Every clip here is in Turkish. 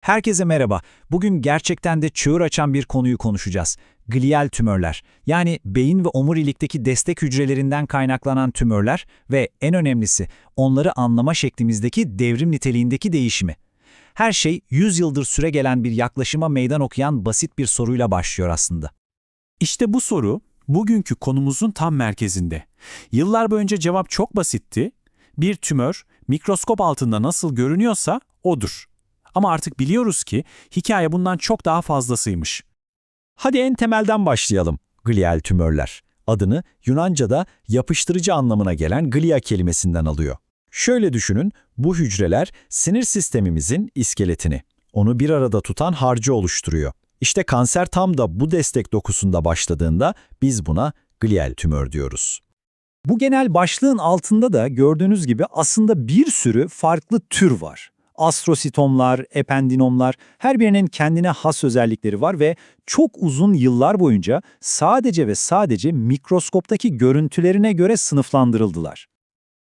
Herkese merhaba. Bugün gerçekten de çığır açan bir konuyu konuşacağız. Glial tümörler. Yani beyin ve omurilikteki destek hücrelerinden kaynaklanan tümörler ve en önemlisi onları anlama şeklimizdeki devrim niteliğindeki değişimi. Her şey 100 yıldır süre gelen bir yaklaşıma meydan okuyan basit bir soruyla başlıyor aslında. İşte bu soru bugünkü konumuzun tam merkezinde. Yıllar boyunca cevap çok basitti. Bir tümör mikroskop altında nasıl görünüyorsa odur. Ama artık biliyoruz ki hikaye bundan çok daha fazlasıymış. Hadi en temelden başlayalım. Glial tümörler. Adını Yunanca'da yapıştırıcı anlamına gelen glia kelimesinden alıyor. Şöyle düşünün, bu hücreler sinir sistemimizin iskeletini, onu bir arada tutan harcı oluşturuyor. İşte kanser tam da bu destek dokusunda başladığında biz buna glial tümör diyoruz. Bu genel başlığın altında da gördüğünüz gibi aslında bir sürü farklı tür var. Astrositomlar, ependinomlar, her birinin kendine has özellikleri var ve çok uzun yıllar boyunca sadece ve sadece mikroskoptaki görüntülerine göre sınıflandırıldılar.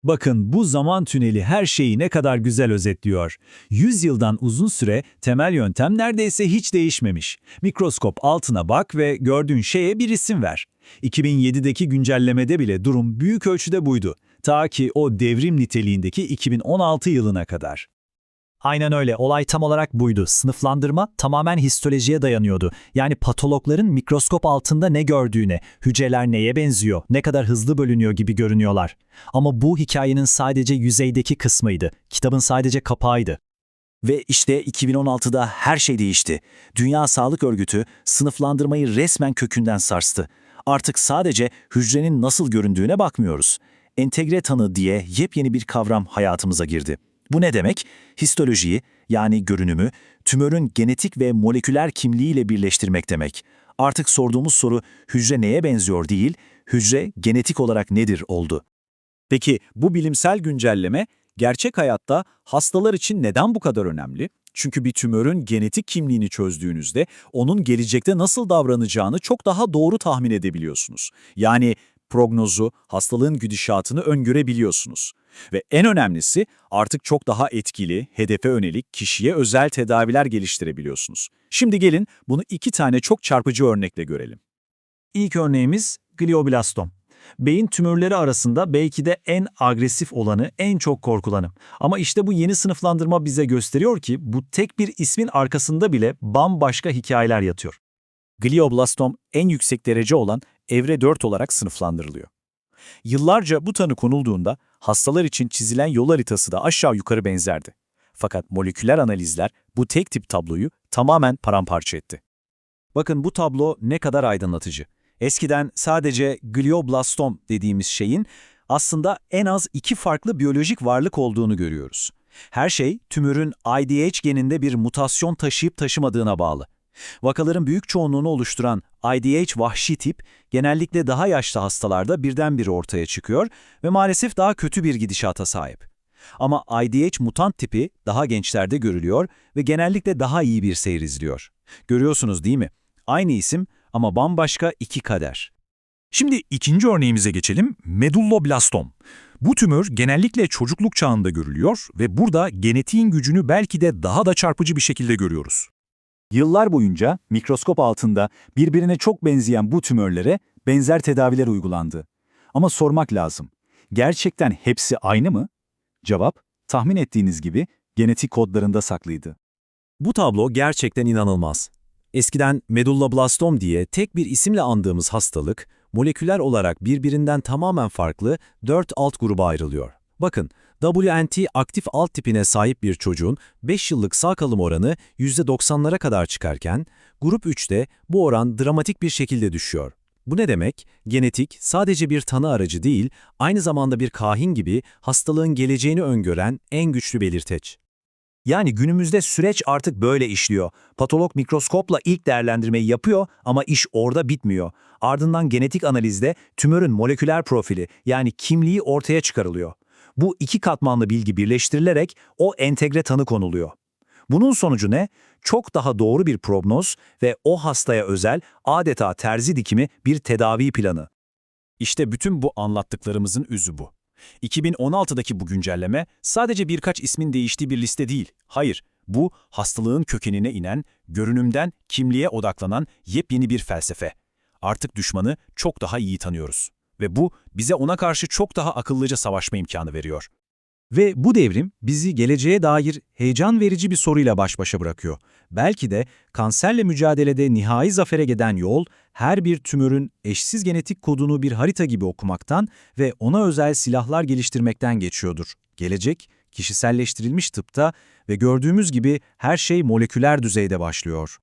Bakın bu zaman tüneli her şeyi ne kadar güzel özetliyor. 100 yıldan uzun süre temel yöntem neredeyse hiç değişmemiş. Mikroskop altına bak ve gördüğün şeye bir isim ver. 2007'deki güncellemede bile durum büyük ölçüde buydu. Ta ki o devrim niteliğindeki 2016 yılına kadar. Aynen öyle. Olay tam olarak buydu. Sınıflandırma tamamen histolojiye dayanıyordu. Yani patologların mikroskop altında ne gördüğüne, hücreler neye benziyor, ne kadar hızlı bölünüyor gibi görünüyorlar. Ama bu hikayenin sadece yüzeydeki kısmıydı. Kitabın sadece kapağıydı. Ve işte 2016'da her şey değişti. Dünya Sağlık Örgütü sınıflandırmayı resmen kökünden sarstı. Artık sadece hücrenin nasıl göründüğüne bakmıyoruz. Entegre tanı diye yepyeni bir kavram hayatımıza girdi. Bu ne demek? Histolojiyi, yani görünümü, tümörün genetik ve moleküler kimliğiyle birleştirmek demek. Artık sorduğumuz soru hücre neye benziyor değil, hücre genetik olarak nedir oldu. Peki bu bilimsel güncelleme gerçek hayatta hastalar için neden bu kadar önemli? Çünkü bir tümörün genetik kimliğini çözdüğünüzde onun gelecekte nasıl davranacağını çok daha doğru tahmin edebiliyorsunuz. Yani prognozu, hastalığın gidişatını öngörebiliyorsunuz. Ve en önemlisi artık çok daha etkili, hedefe yönelik, kişiye özel tedaviler geliştirebiliyorsunuz. Şimdi gelin bunu iki tane çok çarpıcı örnekle görelim. İlk örneğimiz glioblastom. Beyin tümörleri arasında belki de en agresif olanı, en çok korkulanı. Ama işte bu yeni sınıflandırma bize gösteriyor ki bu tek bir ismin arkasında bile bambaşka hikayeler yatıyor. Glioblastom en yüksek derece olan evre 4 olarak sınıflandırılıyor. Yıllarca bu tanı konulduğunda hastalar için çizilen yol haritası da aşağı yukarı benzerdi. Fakat moleküler analizler bu tek tip tabloyu tamamen paramparça etti. Bakın bu tablo ne kadar aydınlatıcı. Eskiden sadece glioblastom dediğimiz şeyin aslında en az iki farklı biyolojik varlık olduğunu görüyoruz. Her şey tümörün IDH geninde bir mutasyon taşıyıp taşımadığına bağlı. Vakaların büyük çoğunluğunu oluşturan IDH vahşi tip genellikle daha yaşlı hastalarda birdenbire ortaya çıkıyor ve maalesef daha kötü bir gidişata sahip. Ama IDH mutant tipi daha gençlerde görülüyor ve genellikle daha iyi bir seyir izliyor. Görüyorsunuz değil mi? Aynı isim ama bambaşka iki kader. Şimdi ikinci örneğimize geçelim, medulloblastom. Bu tümör genellikle çocukluk çağında görülüyor ve burada genetiğin gücünü belki de daha da çarpıcı bir şekilde görüyoruz. Yıllar boyunca mikroskop altında birbirine çok benzeyen bu tümörlere benzer tedaviler uygulandı. Ama sormak lazım. Gerçekten hepsi aynı mı? Cevap, tahmin ettiğiniz gibi genetik kodlarında saklıydı. Bu tablo gerçekten inanılmaz. Eskiden medulloblastom diye tek bir isimle andığımız hastalık, moleküler olarak birbirinden tamamen farklı 4 alt gruba ayrılıyor. Bakın, WNT aktif alt tipine sahip bir çocuğun 5 yıllık sağ kalım oranı %90'lara kadar çıkarken, grup 3'te bu oran dramatik bir şekilde düşüyor. Bu ne demek? Genetik sadece bir tanı aracı değil, aynı zamanda bir kahin gibi hastalığın geleceğini öngören en güçlü belirteç. Yani günümüzde süreç artık böyle işliyor. Patolog mikroskopla ilk değerlendirmeyi yapıyor ama iş orada bitmiyor. Ardından genetik analizde tümörün moleküler profili yani kimliği ortaya çıkarılıyor. Bu iki katmanlı bilgi birleştirilerek o entegre tanı konuluyor. Bunun sonucu ne? Çok daha doğru bir prognoz ve o hastaya özel adeta terzi dikimi bir tedavi planı. İşte bütün bu anlattıklarımızın üzü bu. 2016'daki bu güncelleme sadece birkaç ismin değiştiği bir liste değil. Hayır, Bu, hastalığın kökenine inen, görünümden kimliğe odaklanan yepyeni bir felsefe. Artık düşmanı çok daha iyi tanıyoruz. Ve bu, bize ona karşı çok daha akıllıca savaşma imkanı veriyor. Ve bu devrim bizi geleceğe dair heyecan verici bir soruyla baş başa bırakıyor. Belki de kanserle mücadelede nihai zafere giden yol, her bir tümörün eşsiz genetik kodunu bir harita gibi okumaktan ve ona özel silahlar geliştirmekten geçiyordur. Gelecek, kişiselleştirilmiş tıpta ve gördüğümüz gibi her şey moleküler düzeyde başlıyor.